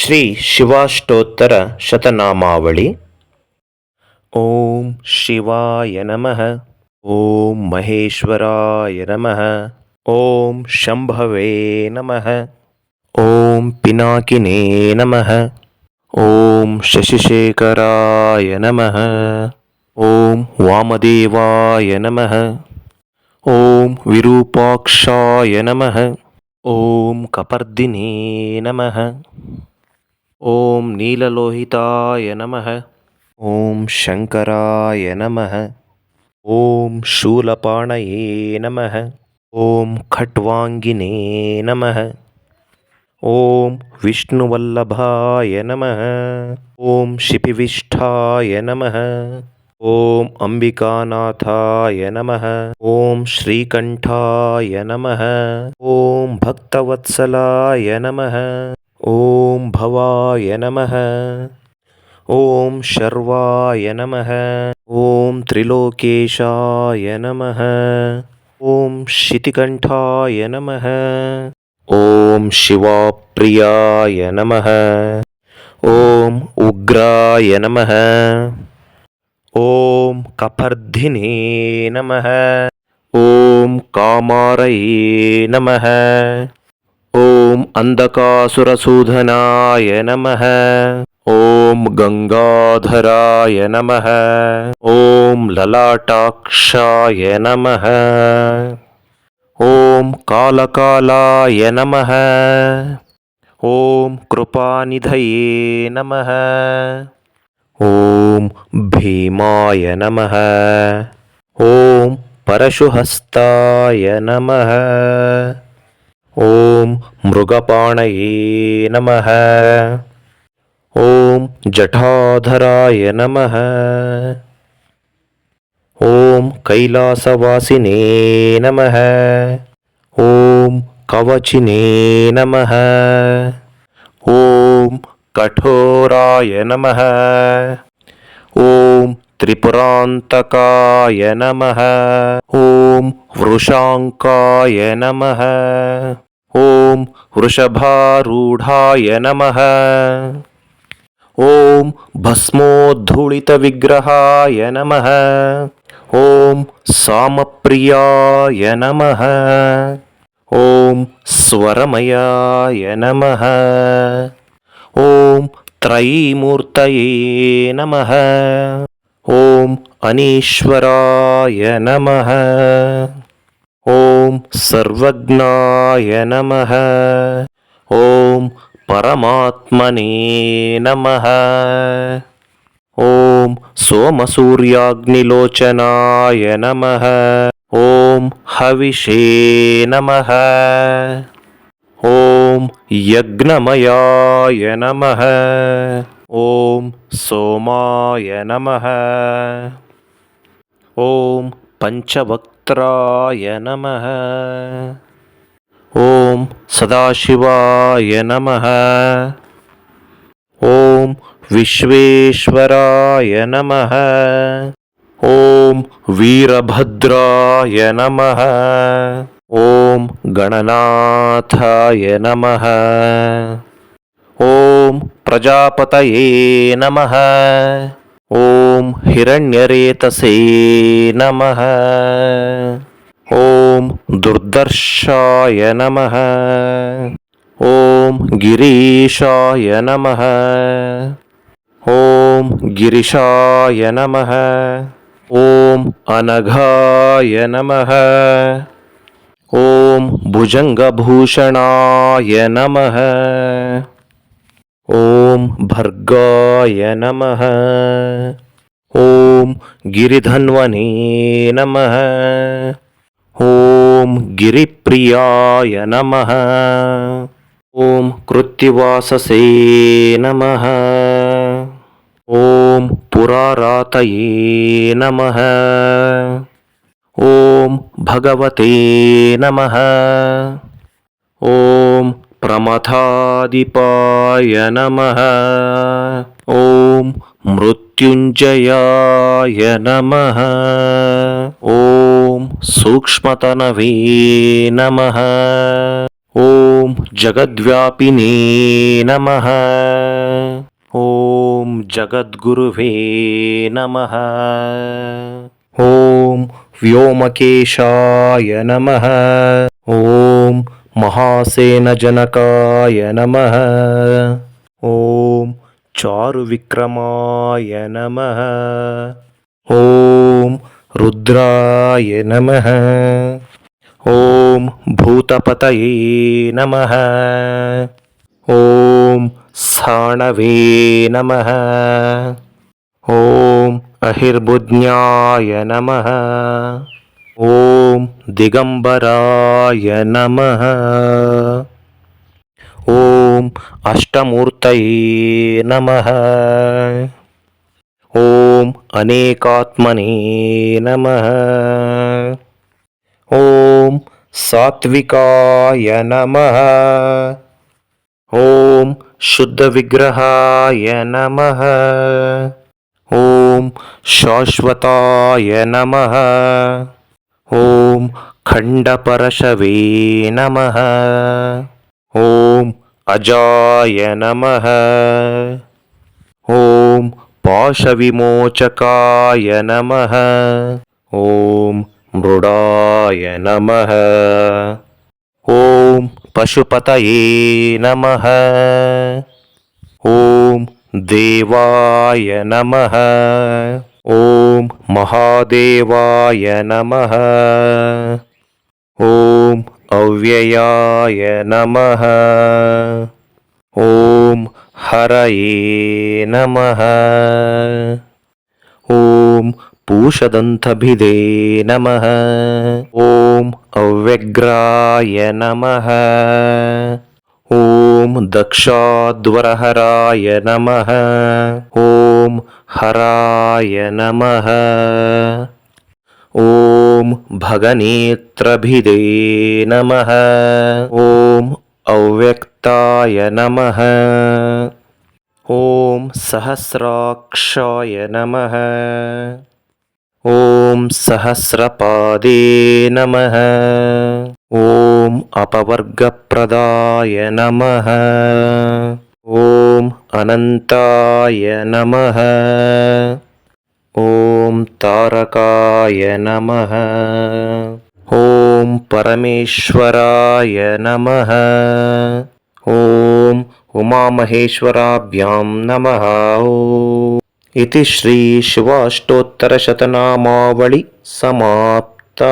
ಶ್ರೀ ಶಿವಾಷ್ಟೋತ್ತರ ಶತನಾಮಾವಳಿ ಓಂ ಶಿವಾಯ ನಮಃ ಓಂ ಮಹೇಶ್ವರಾಯ ನಮಃ ಓಂ ಶಂಭವೇ ನಮಃ ಓಂ ಪಿನಾಕಿನೇ ನಮಃ ಓಂ ಶಶಿಶೇಖರಾಯ ನಮಃ ಓಂ ವಾಮದೇವಾಯ ನಮಃ ಓಂ ವಿರೂಪಾಕ್ಷಾಯ ನಮಃ ಓಂ ಕಪರ್ದಿನೇ ನಮಃ ॐ नीललोहिताय नमः। ॐ शङ्कराय नमः। ॐ शूलपाणये नमः। ॐ खट्वाङ्गिने नमः। ॐ विष्णुवल्लभाय नमः। ॐ शिपिविष्ठाय नमः। ॐ अम्बिकानाथाय नमः। ॐ श्रीकण्ठाय नमः। ॐ भक्तवत्सलाय नमः। भवाय नमः। ॐ शर्वाय नमः। ॐ त्रिलोकेशाय नमः। ॐ शितिकण्ठाय नमः। ॐ शिवाप्रियाय नमः। ॐ उग्राय नमः। ॐ कफर्धिने नमः। ॐ कामारये नमः। ॐ अन्धकासुरसूधनाय नमः। ॐ गङ्गाधराय नमः। ॐ ललाटाक्षाय नमः। ॐ कालकालाय नमः। ॐ कृपानिधये नमः। ॐ भीमाय नमः। ॐ परशुहस्ताय नमः। ஓம் மிருகபாணையே நம ஓம் ஜட்டாதராய நம ஓம் கைலாசவாசினே நம ஓம் கவச்சினே நம ஓம் கठोराय நம ஓம் त्रिपुरान्तकाय नमः ॐ वृषाङ्काय नमः ॐ वृषभारूढाय नमः। ॐ भस्मोद्धूलितविग्रहाय नमः। ॐ सामप्रियाय नमः। ॐ स्वरमयाय नमः। ॐ त्रयीमूर्तये नमः। ॐ अनीश्वराय नमः। ॐ सर्वज्ञाय नमः। ॐ परमात्मने नमः। ॐ सोमसूर्याग्निलोचनाय नमः। ॐ हविषे नमः। ॐ यज्ञमयाय नमः। ॐ सोमाय नमः। ॐ पञ्चवक् ्राय नमः। ॐ सदाशिवाय नमः। ॐ विश्वेश्वराय नमः। ॐ वीरभद्राय नमः। ॐ गणनाथाय नमः। ॐ प्रजापतये नमः। ॐ हिरण्यरेतसे नमः। ॐ दुर्दर्शाय नमः। ॐ गिरीशाय नमः। ॐ गिरिशाय नमः। ॐ अनघाय नमः। ॐ भुजङ्गभूषणाय नमः। ఓం భర్గాయ నమ. ఓం గిరిధన్వనే నమ. ఓం గిరిప్రియాయ నమ. ఓం కృత్తివాససే నమ. ఓం పురారాతయే నమ. ఓం భగవతే నమ. ఓం प्रमथादिपाय नमः ॐ मृत्युञ्जयाय नमः ॐ सूक्ष्मतनवे नमः ॐ जगद्व्यापिने नमः ॐ जगद्गुरुवे नमः ॐ व्योमकेशाय नमः ॐ महासेनजनकाय नमः ॐ चारुविक्रमाय नमः ॐ रुद्राय नमः ॐ भूतपतये नमः ॐ स्थाणवे नमः ॐ अहिर्बुज्ञाय नमः ॐ दिगम्बराय नमः। ॐ अष्टमूर्तये नमः। ॐ अनेकात्मने नमः। ॐ सात्विकाय नमः। ॐ शुद्धविग्रहाय नमः। ॐ शाश्वताय नमः ॐ खण्डपरशवे नमः। ॐ अजाय नमः। ॐ पाशविमोचकाय नमः। ॐ मृडाय नमः। ॐ पशुपतये नमः। ॐ देवाय नमः ॐ महादेवाय नमः। ॐ अव्ययाय नमः। ॐ हरये नमः। ॐ पूषदन्तभिदे नमः। ॐ अव्यग्राय नमः। ॐ दक्षाद्वरहराय नमः। ॐ हराय नमः। ॐ भगनेत्रभिदे नमः। ॐ अव्यक्ताय नमः। ॐ सहस्राक्षाय नमः। ॐ सहस्रपादे नमः। ॐ अपवर्गप्रदाय नमः। ॐ अनन्ताय नमः। ॐ तारकाय नमः। ॐ परमेश्वराय नमः। ॐ उमामहेश्वराभ्यां नमः। ॐ इति श्रीशिवाष्टोत्तरशतनामावळि समाप्ता